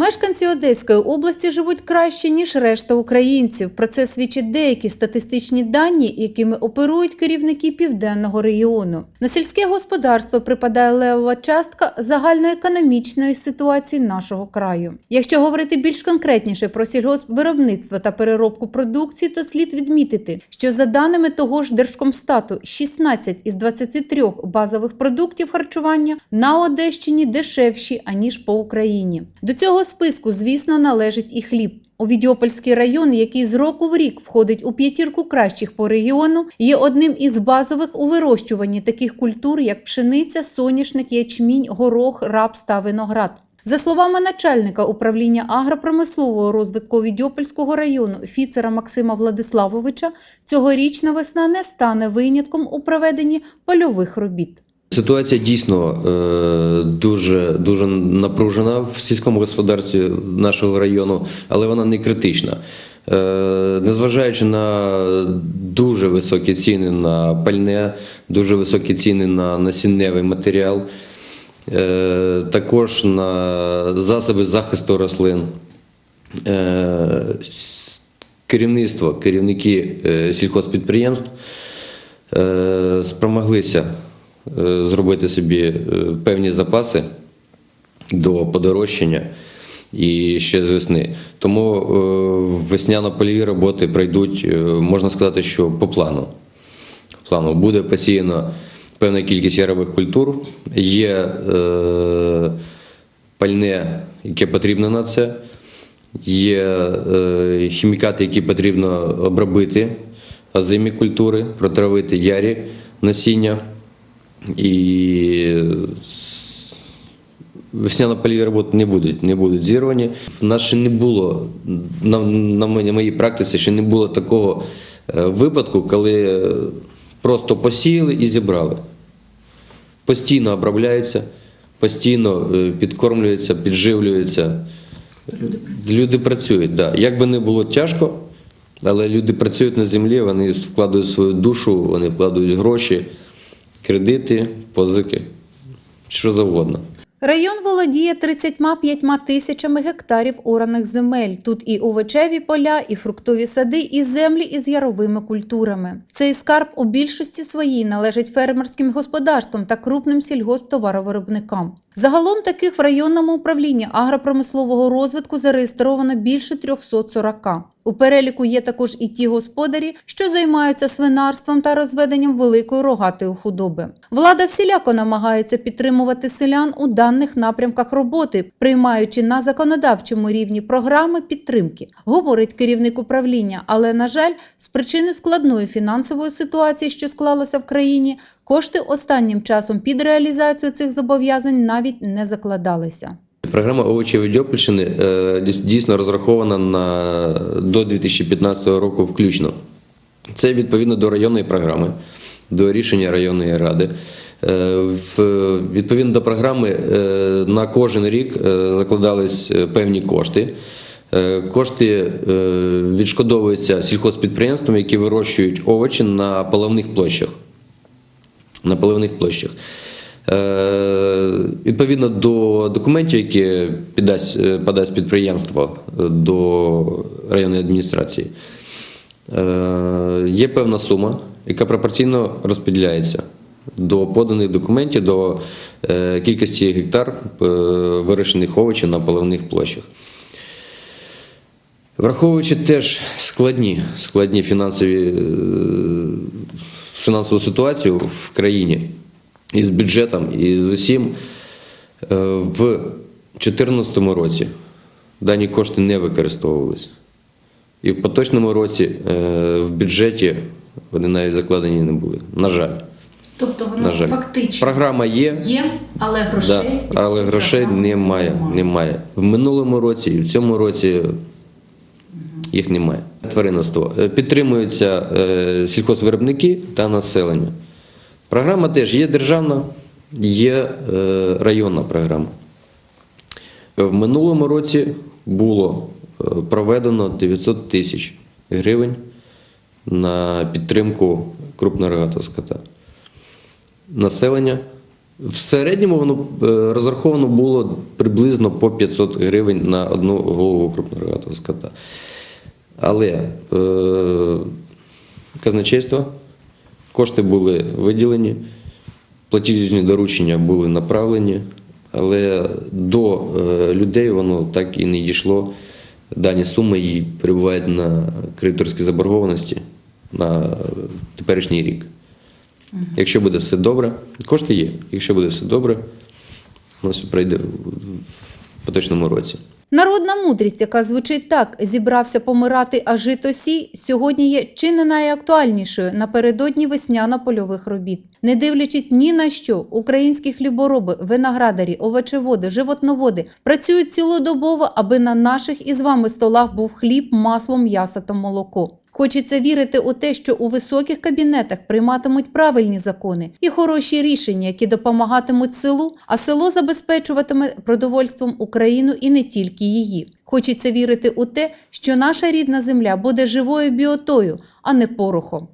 Мешканці Одеської області живуть краще, ніж решта українців. Про це свідчать деякі статистичні дані, якими оперують керівники південного регіону. На сільське господарство припадає левова частка загальноекономічної ситуації нашого краю. Якщо говорити більш конкретніше про сільгоспвиробництво та переробку продукції, то слід відмітити, що за даними того ж Держкомстату, 16 із 23 базових продуктів харчування на Одещині дешевші аніж по Україні. До цього списку, звісно, належить і хліб. Овідіопольський район, який з року в рік входить у п'ятірку кращих по регіону, є одним із базових у вирощуванні таких культур, як пшениця, соняшник, ячмінь, горох, рапс та виноград. За словами начальника управління агропромислового розвитку Овідіопольського району Фіцера Максима Владиславовича, цьогорічна весна не стане винятком у проведенні польових робіт. Ситуація дійсно е, дуже дуже напружена в сільському господарстві нашого району, але вона не критична. Е, Незважаючи на дуже високі ціни на пальне, дуже високі ціни на насінневий матеріал, е, також на засоби захисту рослин. Керівництво, керівники сільхозпідприємств спромоглися зробити собі е, певні запаси до подорожчання і ще з весни. Тому е, весняно-польові роботи пройдуть, е, можна сказати, що по плану. Плану буде посіяно певна кількість ярових культур, є е, пальне, яке потрібно на це, є е, хімікати, які потрібно обробити, озимі культури, протравити ярі насіння. І весняно-польові роботи не будуть, не будуть зірвані. В нас ще не було, на, на моїй моїй практиці ще не було такого е, випадку, коли е, просто посіяли і зібрали. Постійно обробляються, постійно е, підкормлюються, підживлюються. Люди працюють, да. Як би не було тяжко, але люди працюють на землі, вони вкладають свою душу, вони вкладають гроші, кредити, позики, що завгодно. Район володіє 35 тисячами гектарів ораних земель. Тут і овочеві поля, і фруктові сади, і землі із яровими культурами. Цей скарб у більшості своїй належить фермерським господарствам та крупним сільгосптоваровиробникам. Загалом таких в районному управлінні агропромислового розвитку зареєстровано більше 340. У переліку є також і ті господарі, що займаються свинарством та розведенням великої рогатої худоби. Влада всіляко намагається підтримувати селян у даних напрямках роботи, приймаючи на законодавчому рівні програми підтримки, говорить керівник управління. Але на жаль, з причини складної фінансової ситуації, що склалася в країні, кошти останнім часом під реалізацію цих зобов'язань навіть не закладалися. Програма овочі Відьопольщини е, дійсно розрахована на до 2015 року включно. Це відповідно до районної програми, до рішення районної ради. Е, Відповідно до програми е, на кожен рік закладались певні кошти. Кошти відшкодовуються сільхозпідприємствам, які вирощують овочі на поливних площах. На поливних площах. Е, Відповідно до документів, які піддасть, е, подасть підприємство е, до районної адміністрації, є певна сума, яка пропорційно розподіляється до поданих документів, до кількості гектар вирощених овочів на поливних площах. Враховуючи теж складні, складні фінансові, фінансову ситуацію в країні і з бюджетом, і з усім, е, в 2014 році дані кошти не використовувалися. І в поточному році е, в бюджеті вони навіть закладені не були. На жаль. Тобто воно На жаль. фактично Програма є, є, але грошей, да, але грошей немає, немає. В минулому році і в цьому році їх немає. Тваринництво. Е, Підтримуються е, сільхозвиробники та населення. Програма теж є державна, є е, районна програма. В минулому році було проведено 900 тисяч гривень на підтримку крупнорогатого скота. Населення В середньому воно розраховано було приблизно по 500 гривень на одну голову крупнорогатого скота. Але е, казначейство, кошти були виділені, платіжні доручення були направлені, але до е, людей воно так і не дійшло. Дані суми і перебувають на кредиторській заборгованості на теперішній рік. Якщо буде все добре, кошти є. Якщо буде все добре, воно все пройде в в поточному році. Народна мудрість, яка звучить так: зібрався помирати, а жито сій, сьогодні є чи не найактуальнішою напередодні весняно-польових робіт. Не дивлячись ні на що, українські хлібороби, виноградарі, овочеводи, животноводи працюють цілодобово, аби на наших із вами столах був хліб, масло, м'ясо та молоко. Хочеться вірити у те, що у високих кабінетах прийматимуть правильні закони і хороші рішення, які допомагатимуть селу, а село забезпечуватиме продовольством Україну і не тільки її. Хочеться вірити у те, що наша рідна земля буде живою біотою, а не порохом.